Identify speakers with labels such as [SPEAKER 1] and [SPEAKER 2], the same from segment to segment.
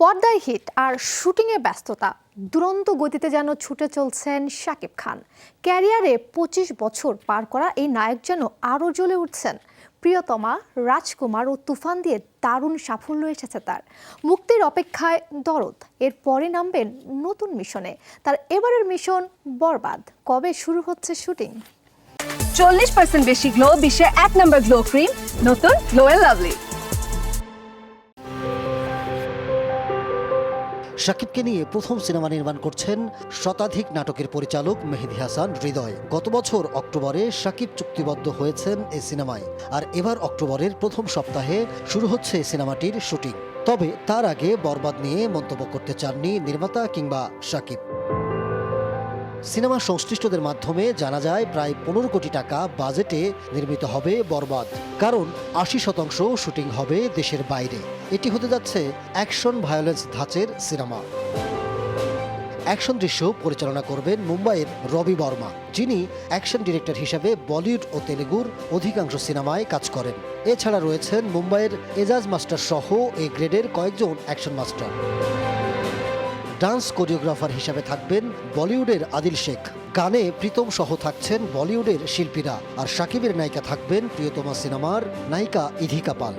[SPEAKER 1] পর্দায় হিট আর শুটিংয়ে ব্যস্ততা। দুরন্ত গতিতে যেন ছুটে চলছেন শাকিব খান। ক্যারিয়ারে পঁচিশ বছর পার করা এই নায়ক যেন আরও জ্বলে উঠছেন। প্রিয়তমা, রাজকুমার ও তুফান দিয়ে দারুণ সাফল্য এসেছে তার। মুক্তির অপেক্ষায় দরদ। এরপরে নামবেন নতুন মিশনে। তার এবারের মিশন বরবাদ। কবে শুরু হচ্ছে শুটিং?
[SPEAKER 2] চল্লিশ পার্সেন্ট বেশি গ্লো বিশ্বের এক নম্বর গ্লো ক্রিম, নতুন গ্লো এন্ড লাভলি।
[SPEAKER 3] শাকিবকে নিয়ে প্রথম সিনেমা নির্মাণ করছেন শতাধিক নাটকের পরিচালক মেহেদি হাসান হৃদয়। গত বছর অক্টোবরে শাকিব চুক্তিবদ্ধ হয়েছেন এই সিনেমায়। আর এবার অক্টোবরের প্রথম সপ্তাহে শুরু হচ্ছে সিনেমাটির শুটিং। তবে তার আগে বরবাদ নিয়ে মন্তব্য করতে চাননি নির্মাতা কিংবা শাকিব। সিনেমা সংশ্লিষ্টদের মাধ্যমে জানা যায়, প্রায় পনেরো কোটি টাকা বাজেটে নির্মিত হবে বরবাদ। কারণ আশি শতাংশ শুটিং হবে দেশের বাইরে। এটি হতে যাচ্ছে অ্যাকশন ভায়োলেন্স ধাঁচের সিনেমা। অ্যাকশন দৃশ্য পরিচালনা করবেন মুম্বাইয়ের রবি বর্মা, যিনি অ্যাকশন ডিরেক্টর হিসেবে বলিউড ও তেলেগুর অধিকাংশ সিনেমায় কাজ করেন। এছাড়া রয়েছেন মুম্বাইয়ের এজাজ মাস্টার সহ এ গ্রেডের কয়েকজন অ্যাকশন মাস্টার। ডান্স কোরিওগ্রাফার হিসাবে থাকবেন বলিউডের আদিল শেখ। গানে প্রীতম সহ থাকছেন বলিউডের শিল্পীরা আর সাকিবের নায়িকা থাকবেন প্রিয়তমা সিনেমার নায়িকা ইধিকা পাল।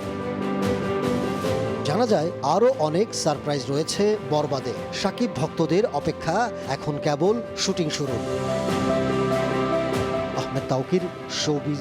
[SPEAKER 3] জানা যায়, আরও অনেক সারপ্রাইজ রয়েছে বরবাদে। সাকিব ভক্তদের অপেক্ষা এখন কেবল শুটিং শুরু। আহমেদ তাউকির শোবিজ